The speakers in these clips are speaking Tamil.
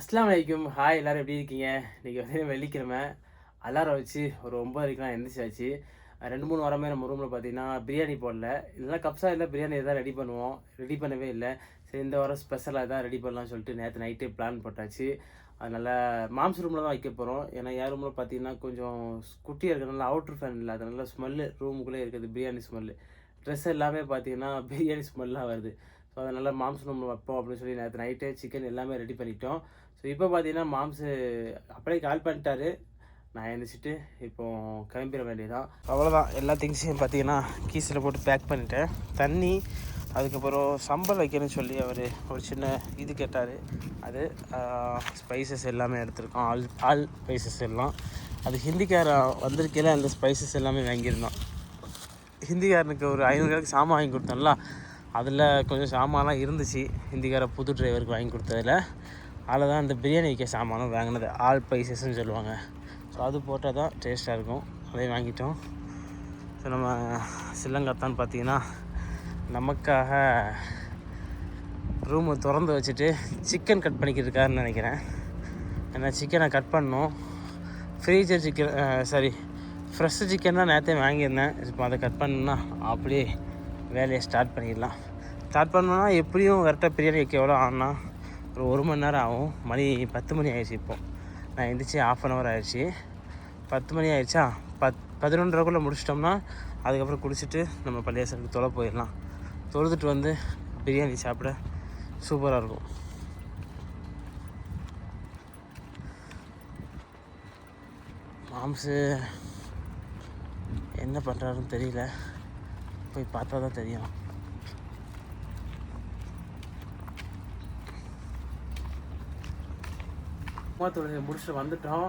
அஸ்லாம் வலைக்கும் ஹாய் எல்லோரும் எப்படி இருக்கீங்க? இன்றைக்கி வந்து வெள்ளிக்கிழமை. அலாரம் வச்சு ஒரு ஒம்பதரைக்கெலாம் எந்திரிச்சாச்சு. ரெண்டு மூணு வாரமே நம்ம ரூமில் பார்த்தீங்கன்னா பிரியாணி போடல. இல்லைனா கப்ஸா இல்லை பிரியாணி எதாவது ரெடி பண்ணுவோம். ரெடி பண்ணவே இல்லை. சரி இந்த வாரம் ஸ்பெஷலாக எதாவது ரெடி பண்ணலாம்னு சொல்லிட்டு நேற்று நைட்டே பிளான் போட்டாச்சு. அதனால் மாம்ஸ் ரூமில் தான் வைக்க போகிறோம் ஏன்னா என் ரூமில் பார்த்தீங்கன்னா கொஞ்சம் குட்டியாக இருக்கிறதுனால அவுட்ரு ஃபேன் இல்லை. அதனால ஸ்மெல்லு ரூமுக்குள்ளே இருக்குது பிரியாணி ஸ்மெல்லு ட்ரெஸ் எல்லாமே பார்த்தீங்கன்னா பிரியாணி ஸ்மெல்லாக வருது. ஸோ அதனால் மாம்ஸ் ரூமில் வைப்போம் அப்படின்னு சொல்லி நேற்று நைட்டே சிக்கன் எல்லாமே ரெடி பண்ணிட்டோம். இப்போ பார்த்தீங்கன்னா மாம்ஸு அப்படியே கால் பண்ணிட்டாரு. நான் எழுந்திரிச்சிட்டு இப்போ கிளம்பிட வேண்டியதான் அவ்வளோதான் எல்லா திங்ஸையும் பார்த்தீங்கன்னா கீஸில் போட்டு பேக் பண்ணிட்டேன். தண்ணி அதுக்கப்புறம் சம்பல் வைக்கணும்னு சொல்லி அவர் ஒரு சின்ன இது கேட்டார். அது ஸ்பைசஸ் எல்லாமே எடுத்திருக்கோம். ஆல் ஆல் ஸ்பைசஸ் எல்லாம். அது ஹிந்திக்கார வந்திருக்கையில் அந்த ஸ்பைசஸ் எல்லாமே வாங்கியிருந்தோம். ஹிந்திக்காரனுக்கு ஒரு ஐநூறுக்கு சாமான் வாங்கி கொடுத்தோம்ல அதில் கொஞ்சம் சாமான்லாம் இருந்துச்சு. ஹிந்திக்கார புது டிரைவருக்கு வாங்கி கொடுத்ததில். அதில் தான் இந்த பிரியாணி வைக்க சாமானும் வாங்கினது. ஆல் பைசஸ்ன்னு சொல்லுவாங்க. ஸோ அது போட்டால் தான் டேஸ்ட்டாக இருக்கும். அதையும் வாங்கிட்டோம். ஸோ நம்ம சில்லங்கத்தான் பார்த்தீங்கன்னா நமக்காக ரூமை திறந்து வச்சுட்டு சிக்கன் கட் பண்ணிக்கிட்டு இருக்காருன்னு நினைக்கிறேன். ஏன்னா சிக்கனை கட் பண்ணோம். Freezer chicken sorry fresh chicken தான் நேற்றே வாங்கியிருந்தேன். இப்போ அதை கட் பண்ணுன்னா அப்படியே வேலையை ஸ்டார்ட் பண்ணிடலாம். ஸ்டார்ட் பண்ணோன்னா எப்படியும் கரெக்டாக பிரியாணி வைக்க எவ்வளோ ஆனால் ஒரு ஒரு மணி நேரம் ஆகும். மணி பத்து மணி ஆயிடுச்சு இப்போ. நான் எந்திரிச்சு ஆஃப் அன் ஹவர் ஆயிடுச்சு. பத்து மணி ஆயிடுச்சா? பத் பதினொன்றரைக்குள்ளே முடிச்சிட்டோம்னா அதுக்கப்புறம் குடிச்சிட்டு நம்ம பள்ளியாசலுக்கு தொலை போயிடலாம். தொழுதுட்டு வந்து பிரியாணி சாப்பிட சூப்பராக இருக்கும். மாம்சு என்ன பண்ணுறாருன்னு தெரியல. போய் பார்த்தா தான் தெரியும். தொழிலை முடிச்சுட்டு வந்துட்டோம்.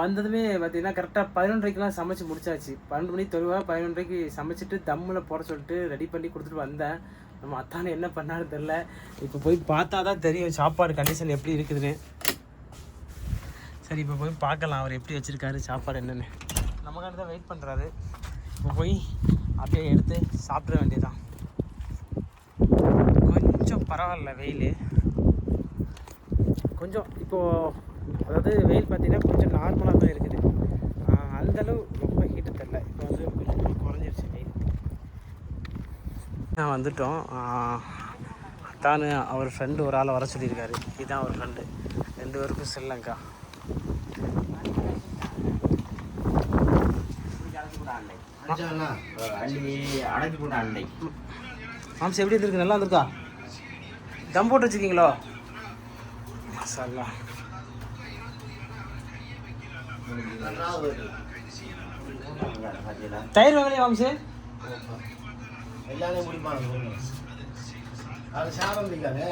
வந்ததுமே பார்த்தீங்கன்னா கரெக்டாக பதினொன்றைக்கெலாம் சமைச்சு முடிச்சாச்சு. பன்னெண்டு மணி தொழுவாக பதினொன்றரைக்கு சமைச்சிட்டு தம்மில் போட சொல்லிட்டு ரெடி பண்ணி கொடுத்துட்டு வந்தேன். நம்ம அத்தானே என்ன பண்ணாருன்னு தெரில இப்போ போய் பார்த்தா தான் தெரியும் சாப்பாடு கண்டிஷன் எப்படி இருக்குதுன்னு. சரி இப்போ போய் பார்க்கலாம் அவர் எப்படி வச்சுருக்காரு சாப்பாடு என்னென்னு. நமக்காண்டி தான் வெயிட் பண்ணுறாரு இப்போ போய் அப்படியே எடுத்து சாப்பிட வேண்டியதான் கொஞ்சம் பரவாயில்ல வெயில். கொஞ்சம் இப்போது அதாவது வெயில் பார்த்தீங்கன்னா கொஞ்சம் நார்மலாக தான் இருக்குது. ஆஹ் அந்த அளவு ரொம்ப ஹீட்டு தெரில இப்போ வந்து கொஞ்சம் குறைஞ்சிருச்சு வெயில். நான் வந்துட்டோம். தான் அவர் ஃப்ரெண்டு ஒரு ஆளை வர சொல்லியிருக்காரு. இதுதான் அவர் ஃப்ரெண்டு ரெண்டு பேருக்கும் ஸ்ரீலங்கா. மாம்சம் எப்படி இருந்திருக்கு? நல்லா இருந்திருக்கா? தம் போட்டு வச்சுருக்கீங்களோ? மசாலா தயிர் வாங்கலையா மாம்சு எல்லாமே முடிப்பாங்க அது சாதம் பிடிக்காது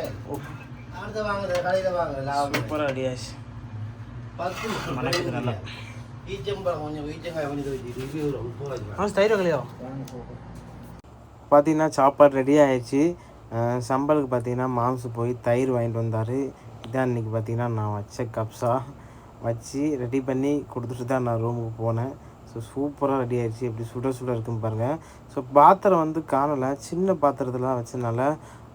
அடுத்த வாங்குறது கடையில் வாங்குறது சூப்பராக ரெடியாச்சு பத்து மணக்குது நல்லா. ஈச்சம்பழம் கொஞ்சம் ஈச்சங்காய் பண்ணி மாம்சம் தயிர் வாங்கலையோ பார்த்தீங்கன்னா சாப்பாடு ரெடி ஆயிடுச்சு. அஹ் சம்பலுக்கு பார்த்தீங்கன்னா மாம்சு போய் தயிர் வாங்கிட்டு வந்தார். இதான் இன்றைக்கி பார்த்தீங்கன்னா நான் வச்ச கப்ஸா வச்சு ரெடி பண்ணி கொடுத்துட்டு தான் நான் ரூமுக்கு போனேன். ஸோ சூப்பராக ரெடி ஆயிடுச்சு. எப்படி சுட சுட இருக்குன்னு பாருங்கள் ஸோ பாத்திரம் வந்து காணலை. சின்ன பாத்திரத்தில் வச்சனால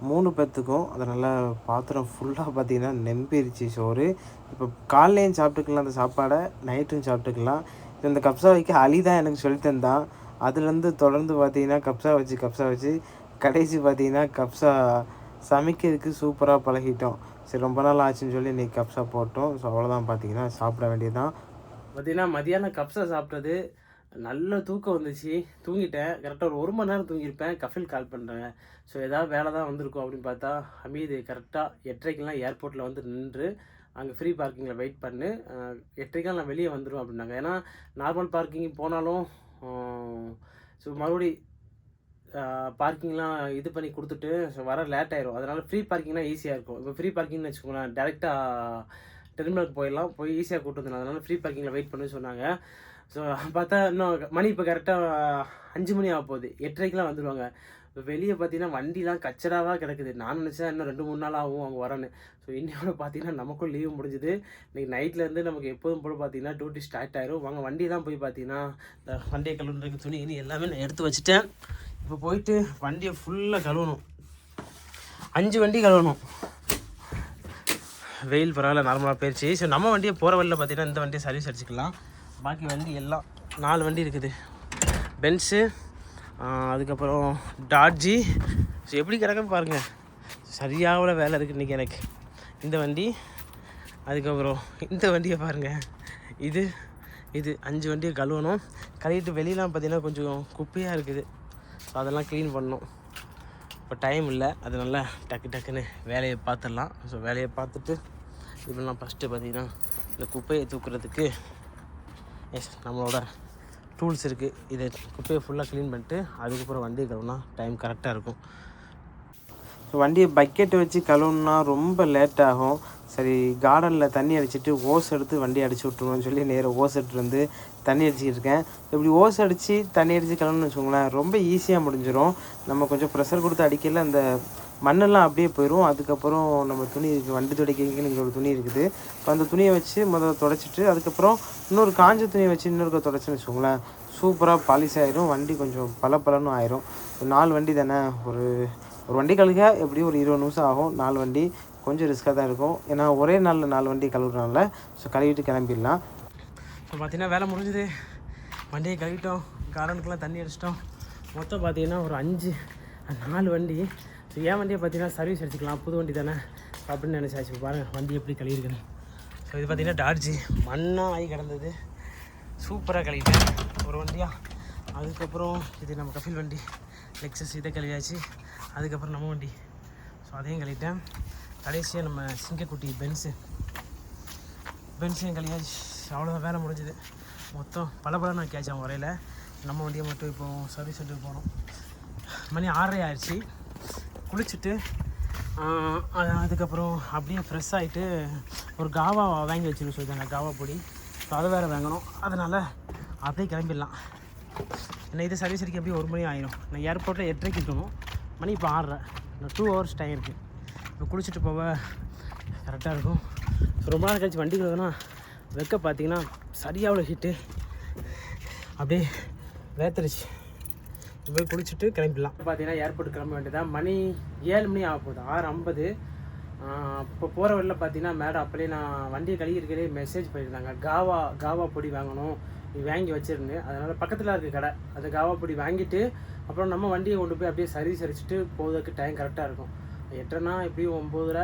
மூணு பேர்த்துக்கும் அதனால் பாத்திரம் ஃபுல்லாக பார்த்தீங்கன்னா நெம்பிருச்சு சோறு. இப்போ காலையிலையும் சாப்பிட்டுக்கலாம் அந்த சாப்பாடை நைட்டும் சாப்பிட்டுக்கலாம். இந்த கப்ஸா வைக்க அலி தான் எனக்கு சொல்லி தந்தான். அதுலேருந்து தொடர்ந்து பார்த்தீங்கன்னா கப்ஸா வச்சு கப்ஸா வச்சு கடைசி பார்த்தீங்கன்னா கப்ஸா சமைக்கிறதுக்கு சூப்பராக பழகிட்டோம். சரி ரொம்ப நாள் ஆச்சுன்னு சொல்லி இன்றைக்கி கப்ஸா போட்டோம். ஸோ அவ்வளோதான் பார்த்தீங்கன்னா சாப்பிட வேண்டியதுதான். பார்த்தீங்கன்னா மதியானம் கப்ஸா சாப்பிட்டது. நல்ல தூக்கம் வந்துச்சு. தூங்கிட்டேன். கரெக்டாக ஒரு ஒரு மணி நேரம் தூங்கியிருப்பேன். கஃபில் கால் பண்ணுறேன் ஸோ ஏதாவது வேலை தான் வந்திருக்கும் அப்படின்னு பார்த்தா ஹமீது கரெக்டாக எட்டரைக்கெலாம் ஏர்போர்ட்டில் வந்து நின்று அங்கே ஃப்ரீ பார்க்கிங்கில் வெயிட் பண்ணு. எட்டரைக்கெல்லாம் எட்டரைக்கெலாம் நான் வெளியே வந்துடுவேன் அப்படின்னாங்க. ஏன்னா நார்மல் பார்க்கிங் போனாலும் ஸோ மறுபடி பார்க்கிங்லாம் இது பண்ணி கொடுத்துட்டு ஸோ வர லேட் ஆயிரும். அதனால் ஃப்ரீ பார்க்கிங்னா ஈஸியாக இருக்கும். இப்போ ஃப்ரீ பார்க்கிங்னு வச்சுக்கோங்களேன் டேரெக்டாக டெர்மினலுக்கு போயிடலாம். போய் ஈஸியாக கூப்பிட்டு வந்தேன் அதனால ஃப்ரீ பார்க்கிங்கில் வெயிட் பண்ணி சொன்னாங்க. ஸோ பார்த்தா இன்னும் மணி இப்போ கரெக்டாக அஞ்சு மணி ஆக போகுது. எட்டரைக்கெலாம் வந்துடுவாங்க இப்போ வெளியே பார்த்தீங்கன்னா வண்டிலாம் கச்சராவாக கிடக்குது. நான் நினச்சேன் இன்னும் ரெண்டு மூணு நாள் ஆகும் அவங்க வரேன்னு. ஸோ இன்னையோட பார்த்தீங்கன்னா நமக்கும் லீவு முடிஞ்சுது. இன்றைக்கி நைட்லேருந்து நமக்கு எப்போதும் போல பார்த்தீங்கன்னா டியூட்டி ஸ்டார்ட் ஆயிரும். வாங்க வண்டியெல்லாம் போய் பார்த்தீங்கன்னா இந்த வண்டியை கழுவுறதுக்கு துணி எல்லாமே நான் எடுத்து வச்சுட்டேன். இப்போ போயிட்டு வண்டியை ஃபுல்லாக கழுவணும். அஞ்சு வண்டி கழுவணும். வெயில் பரவாயில்ல நார்மலாக போயிடுச்சு ஸோ நம்ம வண்டியை போகிற வழியில் பார்த்தீங்கன்னா இந்த வண்டியை சர்வீஸ் அடிச்சுக்கலாம். பாக்கி வண்டி எல்லாம் நாலு வண்டி இருக்குது. பென்ஸு அதுக்கப்புறம் டாட்ஜி ஸோ எப்படி கிடக்குன்னு பாருங்கள் சரியாகல வேலை இருக்குது இன்றைக்கி எனக்கு. இந்த வண்டி அதுக்கப்புறம் இந்த வண்டியை பாருங்கள் இது இது அஞ்சு வண்டியை கழுவணும். கழுவிட்டு வெளியெலாம் பார்த்தீங்கன்னா கொஞ்சம் குப்பையாக இருக்குது. ஸோ அதெல்லாம் க்ளீன் பண்ணோம். இப்போ டைம் இல்லை. அதனால டக்கு டக்குன்னு வேலையை பார்த்துடலாம். ஸோ வேலையை பார்த்துட்டு இப்படிலாம் ஃபஸ்ட்டு பார்த்தீங்கன்னா இந்த குப்பையை தூக்குறதுக்கு எஸ் நம்மளோட டூல்ஸ் இருக்குது இதை குப்பையை ஃபுல்லாக க்ளீன் பண்ணிட்டு அதுக்கப்புறம் வண்டி கழுவுனா டைம் கரெக்டாக இருக்கும். ஸோ வண்டியை பக்கெட் வச்சு கழுவுனா ரொம்ப லேட் ஆகும். சரி கார்டனில் தண்ணி அடிச்சுட்டு ஓஸ் எடுத்து வண்டி அடிச்சு விட்ருவோம்னு சொல்லி நேராக ஓஸ் எடுத்துட்டு வந்து தண்ணி அடிச்சுக்கிட்டு இருக்கேன். இப்படி ஓஸ் அடித்து தண்ணி அடித்து கழுவுன்னு வச்சுக்கோங்களேன் ரொம்ப ஈஸியாக முடிஞ்சிடும் நம்ம கொஞ்சம் ப்ரெஷர் கொடுத்து அடிக்கல அந்த மண்ணெல்லாம் அப்படியே போயிடும் அதுக்கப்புறம் நம்ம துணி இருக்குது வண்டி துடைக்கிறதுக்கு இங்கே ஒரு துணி இருக்குது. இப்போ அந்த துணியை வச்சு முதல்ல துடைச்சிட்டு அதுக்கப்புறம் இன்னொரு காஞ்ச துணியை வச்சு இன்னொரு தொடச்சுன்னு வச்சுக்கோங்களேன். சூப்பராக பாலிஷ் ஆயிரும். வண்டி கொஞ்சம் பல ஆயிரும். நாலு வண்டி தானே ஒரு ஒரு வண்டி கழுக எப்படியும் ஒரு இருபது நிமிஷம் ஆகும். நாலு வண்டி கொஞ்சம் ரிஸ்க்காக தான் இருக்கும். ஏன்னா ஒரே நாளில் நாலு வண்டி கழுவுறனால ஸோ கழுவிட்டு கிளம்பிடலாம். இப்போ பார்த்தீங்கன்னா வேலை முடிஞ்சுது. வண்டியை கழுவிட்டோம். கார்டனுக்குலாம் தண்ணி அடிச்சிட்டோம். மொத்தம் பார்த்தீங்கன்னா ஒரு அஞ்சு நாலு வண்டி. ஸோ ஏன் வண்டியை பார்த்தீங்கன்னா சர்வீஸ் அடிச்சுக்கலாம். புது வண்டி தானே? அப்படின்னு நினச்சாச்சு. இப்போ பாருங்கள் வண்டி எப்படி கழுவிருக்குன்னு. ஸோ இது பார்த்தீங்கன்னா டார்ஜி. மண்ணாக ஆகி கிடந்தது. சூப்பராக கழுவிட்டேன். ஒரு வண்டியாக அதுக்கப்புறம் இது நம்ம கஃபில் வண்டி. லெக்ஸஸ் இதை கழுவியாச்சு. அதுக்கப்புறம் நம்ம வண்டி. ஸோ அதையும் கழிட்டேன் கடைசியாக நம்ம சிங்கக்குட்டி பென்ஸு பென்ஸையும் கழியாச்சு அவ்வளோதான் வேலை முடிஞ்சுது. மொத்தம் பல பல நான் கேட்சேன் உரையில் நம்ம வண்டியை மட்டும் இப்போ சர்வீஸ் சென்டருக்கு போனோம். மணி ஆறரை ஆயிடுச்சு. குளிச்சுட்டு அதுக்கப்புறம் அப்படியே ஃப்ரெஷ் ஆகிட்டு ஒரு காவா வாங்கி வச்சுருக்க சொல்லிட்டாங்க காவா பொடி. ஸோ அதை வேறு வாங்கணும். அதனால் அப்படியே கிளம்பிடலாம். என்ன இது சர்வீஸ் அடிக்க அப்படியே ஒரு மணி ஆயிரும். நான் ஏர்போர்ட்டில் எட்டரைக்கு இருக்கணும். மணி இப்போ ஆடுறேன் இன்னும் டூ ஹவர்ஸ் டைம் இருக்குது இப்போ குளிச்சுட்டு போக கரெக்டாக இருக்கும். ஸோ ரொம்ப நாள் கழிச்சு வண்டி கழுவுனா வெக்க பார்த்தீங்கன்னா சரியாக அவ்வளோ ஹிட்டு அப்படியே வேத்துருச்சு. போய் குளிச்சுட்டு கிளம்பிடலாம். பார்த்தீங்கன்னா ஏர்போர்ட் கிளம்ப வேண்டியதான் மணி ஏழு மணி ஆக போகுது. ஆறு ஐம்பது. இப்போ போகிற வழியில் பார்த்தீங்கன்னா மேடம் அப்படியே நான் வண்டியை கழுகிருக்கிறே மெசேஜ் பண்ணியிருந்தாங்க காவா காவா பொடி வாங்கணும். வாங்கி வச்சிருந்தேன் அதனால் பக்கத்தில் இருக்க கடை. அதுக்காக அப்படி வாங்கிட்டு அப்புறம் நம்ம வண்டியை கொண்டு போய் அப்படியே சர்வீஸ் சரிச்சுட்டு போகிறதுக்கு டைம் கரெக்டாக இருக்கும். எட்டரைனா எப்படியும் ஒம்போதரை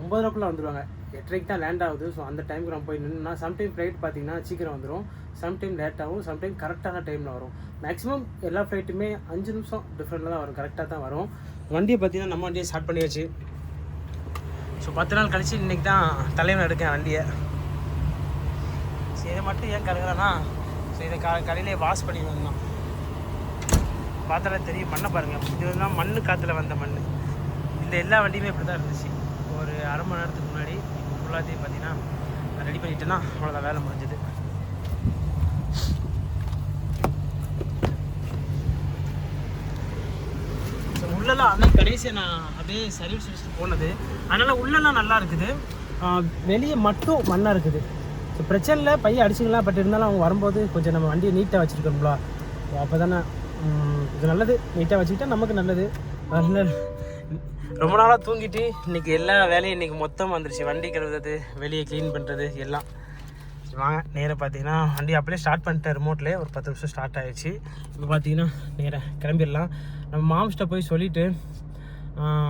ஒம்பதரைக்குள்ளே வந்துடுவாங்க எட்டரைக்கு தான் லேண்ட் ஆகுது. ஸோ அந்த டைமுக்கு நம்ம போய் நின்றுனா சம்டைம் ஃப்ளைட் பார்த்தீங்கன்னா சீக்கிரம் வந்துடும் சம்டைம் லேட் ஆகும். சம்டைம் கரெக்டான டைமில் வரும். மேக்ஸிமம் எல்லா ஃப்ளைட்டுமே அஞ்சு நிமிஷம் டிஃப்ரெண்ட்டில் தான் வரும். கரெக்டாக தான் வரும். வண்டியை பார்த்தீங்கன்னா நம்ம வண்டியை ஸ்டார்ட் பண்ணியாச்சு. ஸோ பத்து நாள் கழிச்சு இன்றைக்கி தான் தலைவன் எடுக்கேன் வண்டியை. இதை மட்டும் ஏன் கழுகுறேன்னா ஸோ இதை கா கடையிலே வாஷ் பண்ணி வந்தோம் பார்த்தாலே தெரியும் மண்ணை பாருங்கள் இது வந்து மண்ணு காற்றுல வந்த மண் இந்த எல்லா வண்டியுமே இப்படி தான் இருந்துச்சு. ஒரு அரை மணி நேரத்துக்கு முன்னாடி இப்போ ஃபுல்லாத்தையும் பார்த்தீங்கன்னா ரெடி பண்ணிட்டேன்னா அவ்வளோதான் வேலை முடிஞ்சது. உள்ளெல்லாம் அன்னைக்கு கடைசியாக நான் அப்படியே சர்வீஸ் வச்சுட்டு போனது. அதனால் உள்ளெல்லாம் நல்லா இருக்குது. வெளியே மட்டும் மண்ணாக இருக்குது. ஸோ பிரச்சனை இல்லை பையன் அடிச்சுக்கலாம் பட் இருந்தாலும் அவங்க வரும்போது கொஞ்சம் நம்ம வண்டியை நீட்டாக வச்சுருக்கோம்ல அப்போ தானே இது நல்லது. நீட்டாக வச்சுக்கிட்டா நமக்கு நல்லது. ரொம்ப நாளாக தூங்கிட்டு இன்றைக்கி எல்லா வேலையும் இன்றைக்கி மொத்தம் வந்துருச்சு. வண்டி கழுவுறது வெளியே க்ளீன் பண்ணுறது எல்லாம். வாங்க. நேராக பார்த்தீங்கன்னா வண்டி அப்படியே ஸ்டார்ட் பண்ணிட்டேன் ரிமோட்லேயே ஒரு பத்து நிமிஷம் ஸ்டார்ட் ஆகிடுச்சு இப்போ பார்த்தீங்கன்னா நேராக கிளம்பிடலாம். நம்ம மாம்ஸ்ட்டை போய் சொல்லிவிட்டு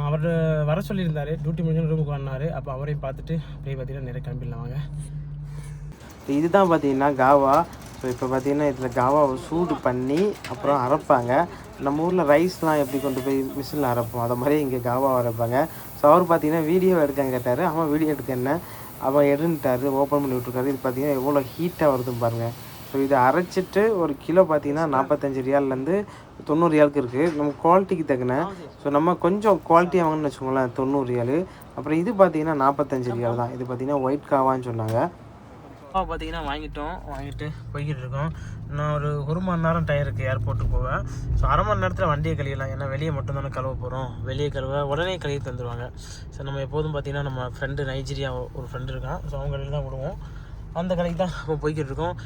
அவர் வர சொல்லியிருந்தாரு. டியூட்டி முடிஞ்சு ரூமுக்கு வந்தார். அப்போ அவரையும் பார்த்துட்டு அப்படியே பார்த்தீங்கன்னா நேராக கிளம்பிடலாம். வாங்க. இதுதான் பார்த்தீங்கன்னா காவா. ஸோ இப்போ பார்த்தீங்கன்னா இதில் காவாவை சூடு பண்ணி அப்புறம் அரைப்பாங்க. நம்ம ஊரில் ரைஸ்லாம் எப்படி கொண்டு போய் மிஷினில் அரைப்போம்? அதை மாதிரி இங்கே காவாவை அரைப்பாங்க. ஸோ அவர் பார்த்தீங்கன்னா வீடியோ எடுக்க கேட்டார். அவன் வீடியோ எடுக்க என்ன? அவன் எடுன்ட்டாரு ஓப்பன் பண்ணி விட்ருக்காரு இது பார்த்தீங்கன்னா எவ்வளோ ஹீட்டாக வருதுன்னு பாருங்கள் ஸோ இதை அரைச்சிட்டு ஒரு கிலோ பார்த்தீங்கன்னா நாற்பத்தஞ்சு ரியால்லேருந்து தொண்ணூறு ரியாலுக்கு இருக்குது நம்ம குவாலிட்டிக்கு தகுன ஸோ நம்ம கொஞ்சம் குவாலிட்டி வாங்கணும்னு வச்சுக்கோங்களேன் தொண்ணூறு ரியாலு. அப்புறம் இது பார்த்தீங்கன்னா நாற்பத்தஞ்சு ரியால் தான். இது பார்த்தீங்கன்னா ஒயிட் காவான்னு சொன்னாங்க. அப்பா பார்த்தீங்கன்னா வாங்கிட்டோம். வாங்கிட்டு போய்கிட்டு இருக்கோம். நான் ஒரு ஒரு மணி நேரம் டயர் இருக்குது ஏர்போர்ட்டுக்கு போவேன். ஸோ அரை மணி நேரத்தில் வண்டியை கழுவிடலாம். ஏன்னா வெளியே மட்டும் தானே கழுவ போகிறோம் வெளியே கழுவ உடனே கழுவி தந்துடுவாங்க ஸோ நம்ம எப்போதும் பார்த்தீங்கன்னா நம்ம ஃப்ரெண்டு நைஜீரியா ஒரு ஃப்ரெண்டு இருக்கான். ஸோ அவங்க கடையில் தான் விடுவோம். அந்த கடைக்கு தான் இப்போ போய்கிட்டு இருக்கோம்.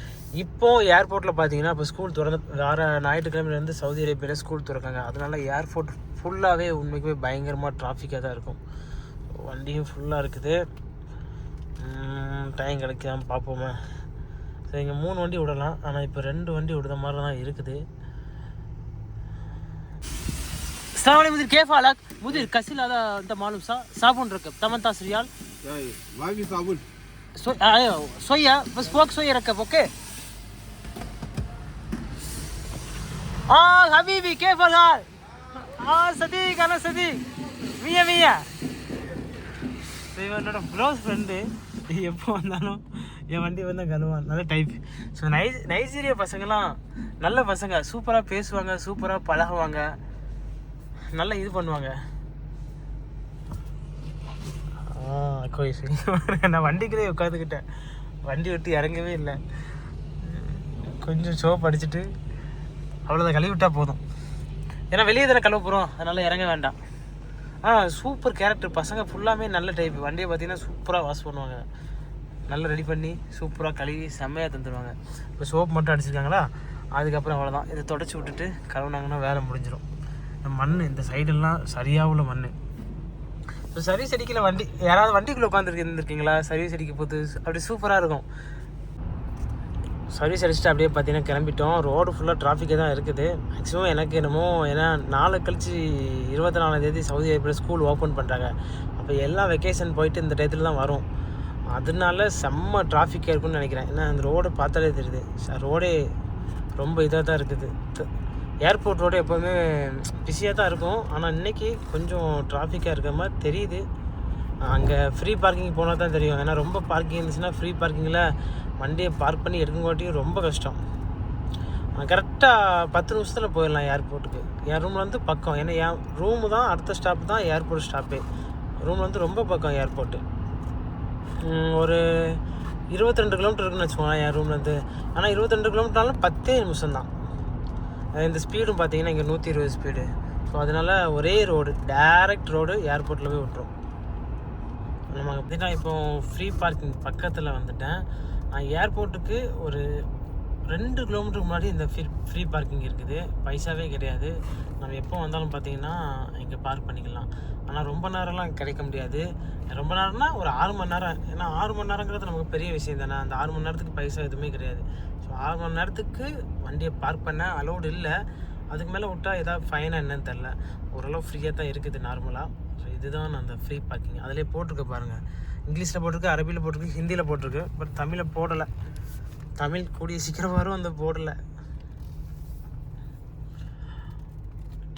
இப்போ ஏர்போர்ட்டில் பார்த்தீங்கன்னா இப்போ ஸ்கூல் திறந்து வார ஞாயிற்றுக்கிழமையிலேருந்து சவுதி அரேபியாவில் ஸ்கூல் திறக்காங்க. அதனால் ஏர்போர்ட் ஃபுல்லாகவே உண்மைக்குமே பயங்கரமாக டிராஃபிக்காக தான் இருக்கும். வண்டியும் ஃபுல்லாக இருக்குது. டைம் கிடைக்காம பார்ப்போமே சரி இங்கே மூணு வண்டி விடலாம் ஆனால் இப்போ ரெண்டு வண்டி விடுற மாதிரி தான் இருக்குது السلام عليكم مدير كيف حالك؟ مدير كسل هذا انت معلوم صح؟ صابون ركب 18 ريال ما في صابون سو... آه ايوه شويه بس فوق شويه ركب اوكي؟ اه حبيبي كيف الحال؟ اه صديق انا صديق مية مية ஸோ இவனோட க்ளோஸ் ஃப்ரெண்டு எப்போ வந்தாலும் என் வண்டி வந்து கழுவான் நல்ல டைப் ஸோ நை நைஜீரியா பசங்கள்லாம் நல்ல பசங்க. சூப்பராக பேசுவாங்க சூப்பராக பழகுவாங்க. நல்லா இது பண்ணுவாங்க. கோயிஸ் நான் வண்டிக்குள்ளே உட்காந்துக்கிட்டேன். வண்டி விட்டு இறங்கவே இல்லை. கொஞ்சம் ஷோ படிச்சுட்டு அவ்வளோதான் கழுவி விட்டால் போதும். ஏன்னா வெளியே தானே கழுவ போகிறோம் அதனால் இறங்க வேண்டாம். ஆ சூப்பர் கேரக்டர் பசங்க ஃபுல்லாமே நல்ல டைப் வண்டியை பார்த்தீங்கன்னா சூப்பராக வாஷ் பண்ணுவாங்க. நல்லா ரெடி பண்ணி சூப்பராக கழுவி செம்மையாக தந்துடுவாங்க இப்போ சோப் மட்டும் அடிச்சிருக்காங்களா? அதுக்கப்புறம் அவ்வளோதான் இதை தொடச்சி விட்டுட்டு கழுவுனாங்கன்னா வேலை முடிஞ்சிடும் இந்த மண் இந்த சைடெல்லாம் சரியாக உள்ள மண். இப்போ சர்வீஸ் அடிக்கல வண்டி யாராவது வண்டிக்குள்ளே உட்காந்துருக்கு இருந்திருக்கீங்களா? சர்வீஸ் அடிக்க போது அப்படி சூப்பராக இருக்கும். சர்வீஸ் அடிச்சுட்டு அப்படியே பார்த்தீங்கன்னா கிளம்பிட்டோம். ரோடு ஃபுல்லாக டிராஃபிக்கே தான் இருக்குது. மேக்ஸிமம் எனக்கு என்னமோ ஏன்னா நாளை கழிச்சு இருபத்தி நாலாந்தேதி சவுதி அரேபியா ஸ்கூல் ஓப்பன் பண்ணுறாங்க அப்போ எல்லா வெக்கேஷன் போயிட்டு இந்த டயத்தில் தான் வரும். அதனால செம்ம டிராஃபிக்காக இருக்கும்னு நினைக்கிறேன். ஏன்னா அந்த ரோடு பார்த்தாலே தெரியுது. ரோடே ரொம்ப இதாக தான் இருக்குது. ஏர்போர்ட் ரோடு எப்போவுமே பிஸியாக தான் இருக்கும். ஆனால் இன்னைக்கு கொஞ்சம் டிராஃபிக்காக இருக்கிற மாதிரி தெரியுது. அங்கே ஃப்ரீ பார்க்கிங் போனால் தான் தெரியும். ஏன்னா ரொம்ப பார்க்கிங் இருந்துச்சுன்னா ஃப்ரீ பார்க்கிங்கில் வண்டியை பார்க் பண்ணி எடுக்கங்காட்டியும் ரொம்ப கஷ்டம். கரெக்டாக பத்து நிமிஷத்தில் போயிடலாம் ஏர்போர்ட்டுக்கு என் ரூமில் வந்து பக்கம். ஏன்னா என் ரூமு தான் அடுத்த ஸ்டாப் தான் ஏர்போர்ட் ஸ்டாப்பே ரூம் வந்து ரொம்ப பக்கம் ஏர்போர்ட்டு ஒரு இருபத்தி ரெண்டு கிலோமீட்டர் இருக்குன்னு வச்சுக்கோங்களேன் என் ரூம்லேருந்து ஆனால் இருபத்தி ரெண்டு கிலோமீட்டர்னாலும் பத்தே நிமிஷம் தான். இந்த ஸ்பீடும் பார்த்தீங்கன்னா இங்கே நூற்றி இருபது ஸ்பீடு ஸோ அதனால் ஒரே ரோடு டேரக்ட் ரோடு ஏர்போர்ட்டில் போய் விட்டுரும். நம்ம பார்த்தீங்கன்னா இப்போ ஃப்ரீ பார்க்கிங் பக்கத்தில் வந்துட்டேன். ஏர்போர்ட்டுக்கு ஒரு ரெண்டு கிலோமீட்டருக்கு முன்னாடி இந்த ஃப்ரீ ஃப்ரீ பார்க்கிங் இருக்குது. பைசாவே கிடையாது. நம்ம எப்போ வந்தாலும் பார்த்தீங்கன்னா இங்கே பார்க் பண்ணிக்கலாம். ஆனால் ரொம்ப நேரம்லாம் கிடைக்க முடியாது. ரொம்ப நேரம்னா ஒரு ஆறு மணி நேரம். ஏன்னா ஆறு மணி நேரங்கிறது நமக்கு பெரிய விஷயம் தானே. அந்த ஆறு மணி நேரத்துக்கு பைசா எதுவுமே கிடையாது. ஸோ ஆறு மணி நேரத்துக்கு வண்டியை பார்க் பண்ண அலோடு இல்லை. அதுக்கு மேலே விட்டால் ஏதாவது ஃபைனாக என்னன்னு தெரில ஓரளவு ஃப்ரீயாக தான் இருக்குது நார்மலாக இதுதான் அந்த ஃப்ரீ பார்க்கிங் அதிலே போட்டிருக்க பாருங்கள் இங்கிலீஷில் போட்டிருக்கு அரபியில் போட்டிருக்கு ஹிந்தியில் போட்டிருக்கு. பட் தமிழில் போடலை. தமிழ் கூடிய சீக்கிரம் வரும் அந்த போர்டில்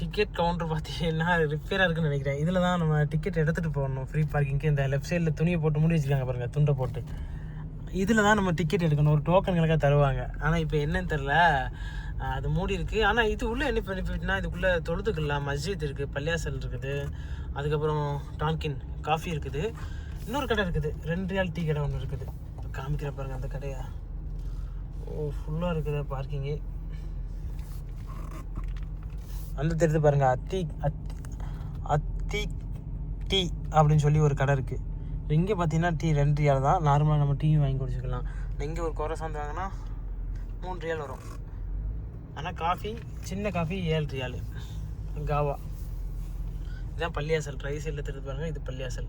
டிக்கெட் கவுண்டர் பார்த்தீங்கன்னா ரிப்பேராக இருக்குன்னு நினைக்கிறேன். இதில் தான் நம்ம டிக்கெட் எடுத்துகிட்டு போகணும் ஃப்ரீ பார்க்கிங்க்கு இந்த லெஃப்ட் சைடில் துணியை போட்டு மூடி வச்சுருக்காங்க பாருங்கள் துண்டை போட்டு. இதில் தான் நம்ம டிக்கெட் எடுக்கணும். ஒரு டோக்கன் கணக்காக தருவாங்க. ஆனால் இப்போ என்னன்னு தெரில அது மூடி இருக்குது ஆனால் இது உள்ளே என்ன பெனிஃபிட்னா இதுக்குள்ளே தொழுதுக்கலாம் மஸ்ஜித் இருக்குது பள்ளியாசல் இருக்குது. அதுக்கப்புறம் டான்கின் காஃபி இருக்குது. இன்னொரு கடை இருக்குது. ரெண்டு ரியால் டீ கடை ஒன்று இருக்குது. காமிக்கிற பாருங்க அந்த கடையா. ஓ ஃபுல்லாக இருக்குது பார்க்கிங்கு அந்த தெரியுது பாருங்க அத்தி அத் அத்தி டீ அப்படின்னு சொல்லி ஒரு கடை இருக்குது இங்கே பார்த்தீங்கன்னா டீ ரெண்டு ரியால் தான். நார்மலாக நம்ம டீ வாங்கி குடிச்சிக்கலாம். இங்கே ஒரு குறை சாந்து வாங்கினா மூணு ரியால் வரும். ஆனால் காஃபி சின்ன காஃபி ஏழு ரியால் காவா. இதுதான் பள்ளியாசல். ரைட் சைடில் திருப்பி பாருங்கள் இது பள்ளியாசல்.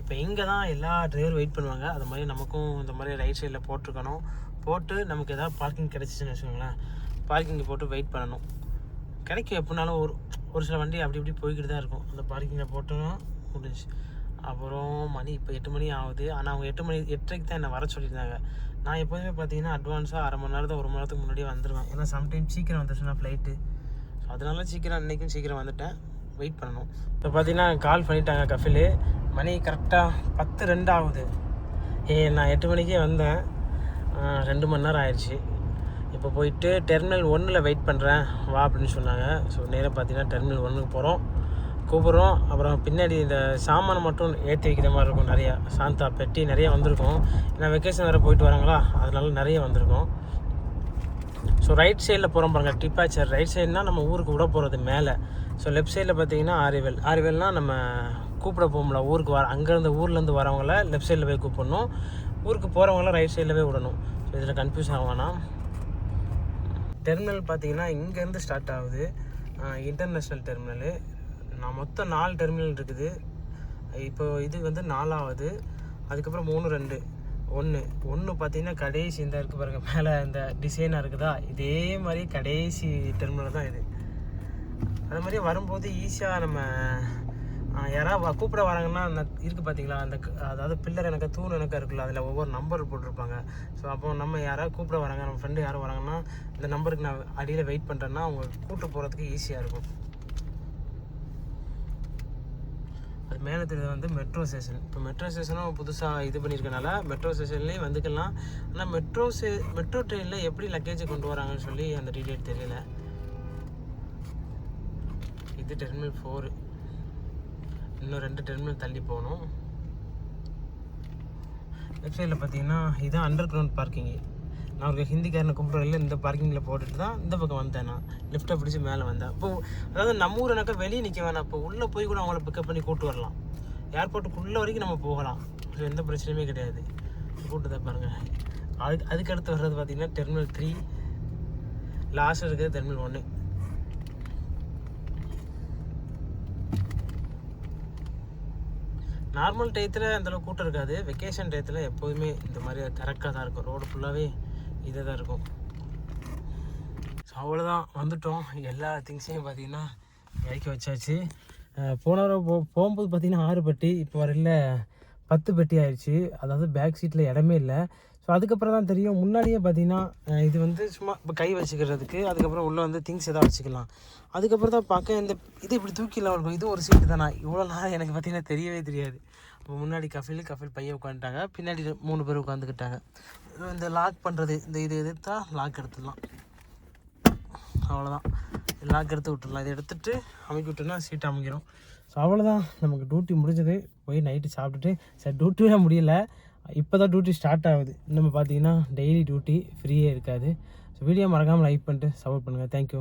இப்போ இங்கே தான் எல்லா டிரைவர் வெயிட் பண்ணுவாங்க. அது மாதிரி நமக்கும் இந்த மாதிரி ரைட் சைடில் போட்டிருக்கணும். போட்டு நமக்கு எதாவது பார்க்கிங் கிடச்சிச்சின்னு வச்சுக்கோங்களேன். பார்க்கிங்கை போட்டு வெயிட் பண்ணணும். கிடைக்கும் எப்படினாலும் ஒரு ஒரு சில வண்டி அப்படி இப்படி போய்கிட்டு தான் இருக்கும். அந்த பார்க்கிங்கில் போட்டோன்னா முடிஞ்சு. அப்புறம் மணி இப்போ எட்டு மணி ஆகுது. ஆனால் அவங்க எட்டு மணி எட்டரைக்கு தான் என்னை வர சொல்லியிருந்தாங்க. நான் எப்போதுமே பார்த்தீங்கன்னா அட்வான்ஸாக அரை மணி நேரத்தை ஒரு மணி நேரத்துக்கு முன்னாடியே வந்துடுவேன் ஏன்னா சம்டைம் சீக்கிரம் வந்துச்சுன்னா ஃப்ளைட்டு ஸோ அதனால சீக்கிரம் அன்றைக்கும் சீக்கிரம் வந்துட்டேன். வெயிட் பண்ணணும். இப்போ பார்த்தீங்கன்னா கால் பண்ணிட்டாங்க கஃபில் மணி கரெக்டாக பத்து ரெண்டு ஆகுது. ஏ நான் எட்டு மணிக்கே வந்தேன். ரெண்டு மணி நேரம் ஆயிடுச்சு. இப்போ போயிட்டு டெர்மினல் ஒன்றில் வெயிட் பண்ணுறேன் வா அப்படின்னு சொன்னாங்க. ஸோ நேராக பார்த்தீங்கன்னா டெர்மினல் ஒன்றுக்கு போகிறோம் கூப்பிட்றோம். அப்புறம் பின்னாடி இந்த சாமானை மட்டும் ஏற்றி வைக்கிற மாதிரி இருக்கும் நிறையா. சாந்தா பெட்டி நிறைய வந்திருக்கும். ஏன்னா வெக்கேஷன் வேறு போயிட்டு வராங்களா? அதனால நிறைய வந்திருக்கும். ஸோ ரைட் சைடில் போகிறோம் பாருங்கள் டிப்பாச்சர் ரைட் சைடுனால் நம்ம ஊருக்கு விட போகிறது மேலே. ஸோ லெஃப்ட் சைடில் பார்த்தீங்கன்னா ஆரிவேல். ஆரிவேல்னால் நம்ம கூப்பிட போகும்ல ஊருக்கு வர அங்கேருந்து ஊர்லேருந்து வரவங்கள லெஃப்ட் சைடில் போய் கூப்பிடணும். ஊருக்கு போகிறவங்கள ரைட் சைடில் போய் விடணும். ஸோ இதில் கன்ஃபியூஸ் ஆகும்னா டெர்மினல் பார்த்தீங்கன்னா இங்கேருந்து ஸ்டார்ட் ஆகுது. இன்டர்நேஷ்னல் டெர்மினலு நான் மொத்தம் நாலு டெர்மினல் இருக்குது. இப்போ இது வந்து நாலாவது அதுக்கப்புறம் மூணு ரெண்டு ஒன்று ஒன்று பார்த்தீங்கன்னா கடைசி இந்த இருக்குது பாருங்கள் மேலே இந்த டிசைனாக இருக்குதா? இதே மாதிரி கடைசி டெர்மினல் தான் இது. அது மாதிரி வரும்போது ஈஸியாக நம்ம யாராவது வ- கூப்பிட வராங்கன்னா அந்த இருக்குது பார்த்தீங்களா அந்த அதாவது பில்லர் எனக்கு தூண் எனக்கு இருக்குல்ல அதில் ஒவ்வொரு நம்பர் போட்டிருப்பாங்க. ஸோ அப்போ நம்ம யாராவது கூப்பிட வராங்க நம்ம ஃப்ரெண்டு யாரும் வராங்கன்னா இந்த நம்பருக்கு நான் அடியில் வெயிட் பண்ணுறேன்னா அவங்க கூப்பிட்டு போகிறதுக்கு ஈஸியாக இருக்கும். அது மேலே தெரியுது வந்து மெட்ரோ ஸ்டேஷன் இப்போ மெட்ரோ ஸ்டேஷனும் புதுசாக இது பண்ணியிருக்கனால மெட்ரோ ஸ்டேஷன்லேயும் வந்துக்கலாம். ஆனால் மெட்ரோ ஸ்டே மெட்ரோ ட்ரெயினில் எப்படி லக்கேஜை கொண்டு வராங்கன்னு சொல்லி அந்த டீட்டெயில் தெரியல. இது டெர்மினல் ஃபோரு இன்னும் ரெண்டு டெர்மினல் தள்ளி போகணும். லெஃப்ட் சைடில் பார்த்தீங்கன்னா இதுதான் அண்டர் கிரவுண்ட் பார்க்கிங்கு நான் ஒரு ஹிந்திக்காரனை கூப்பிட்றதில்ல இந்த பார்க்கிங்கில் போட்டுட்டு தான் இந்த பக்கம் வந்தேன் நான். லிஃப்ட்டை பிடிச்சி மேலே வந்தேன். இப்போ அதாவது நம்ம ஊர் வெளியே நிற்க வேணாம். இப்போ உள்ளே போய் கூட அவங்கள பிக்கப் பண்ணி கூப்பிட்டு வரலாம். ஏர்போர்ட்டுக்குள்ளே வரைக்கும் நம்ம போகலாம். ஸோ எந்த பிரச்சனையுமே கிடையாது. கூப்பிட்டு தான் பாருங்கள் அதுக்கு அதுக்கு அடுத்து வர்றது பார்த்திங்கன்னா டெர்மினல் த்ரீ லாஸ்ட் இருக்கிறது டெர்மினல் ஒன்று நார்மல் டயத்தில் அந்தளவுக்கு கூட்டம் இருக்காது. வெக்கேஷன் டயத்தில் எப்போதுமே இந்த மாதிரி திறக்காக தான் இருக்கும். ரோடு ஃபுல்லாகவே இதாக தான் இருக்கும். ஸோ அவ்வளோதான் வந்துட்டோம். எல்லா திங்ஸையும் பார்த்திங்கன்னா இறக்கி வச்சாச்சு. போன தடவை போ போகும்போது பார்த்திங்கன்னா ஆறு பெட்டி இப்போ வரையில் பத்து பெட்டி ஆயிடுச்சு அதாவது பேக் சீட்டில் இடமே இல்லை. ஸோ அதுக்கப்புறம் தான் தெரியும். முன்னாடியே பார்த்தீங்கன்னா இது வந்து சும்மா இப்போ கை வச்சுக்கிறதுக்கு அதுக்கப்புறம் உள்ளே வந்து திங்ஸ் எதாவது வச்சுக்கலாம். அதுக்கப்புறம் தான் பார்க்க இந்த இது இப்படி தூக்கிடலாம் இருக்கும் இது ஒரு சீட்டு தானா? இவ்வளோ நாள் எனக்கு பார்த்தீங்கன்னா தெரியவே தெரியாது. இப்போ முன்னாடி கஃபில் கஃபில் பையன் உட்காந்துட்டாங்க. பின்னாடி மூணு பேர் உட்காந்துக்கிட்டாங்க. இந்த லாக் பண்ணுறது இந்த இது எதிர்த்தா லாக் எடுத்துடலாம். அவ்வளோதான் லாக் எடுத்து விட்டுடலாம். இதை எடுத்துட்டு அமைக்க விட்டுன்னா சீட் அமைக்கிறோம் ஸோ அவ்வளோதான் நமக்கு டியூட்டி முடிஞ்சது. போய் நைட்டு சாப்பிட்டுட்டு சரி டியூட்டியே முடியல. இப்போ தான் டியூட்டி ஸ்டார்ட் ஆகுது. நம்ம பார்த்தீங்கன்னா டெய்லி டியூட்டி ஃப்ரீயே இருக்காது. ஸோ வீடியோ மறக்காமல் லைக் பண்ணிட்டு சப்போர்ட் பண்ணுங்கள் தேங்க்யூ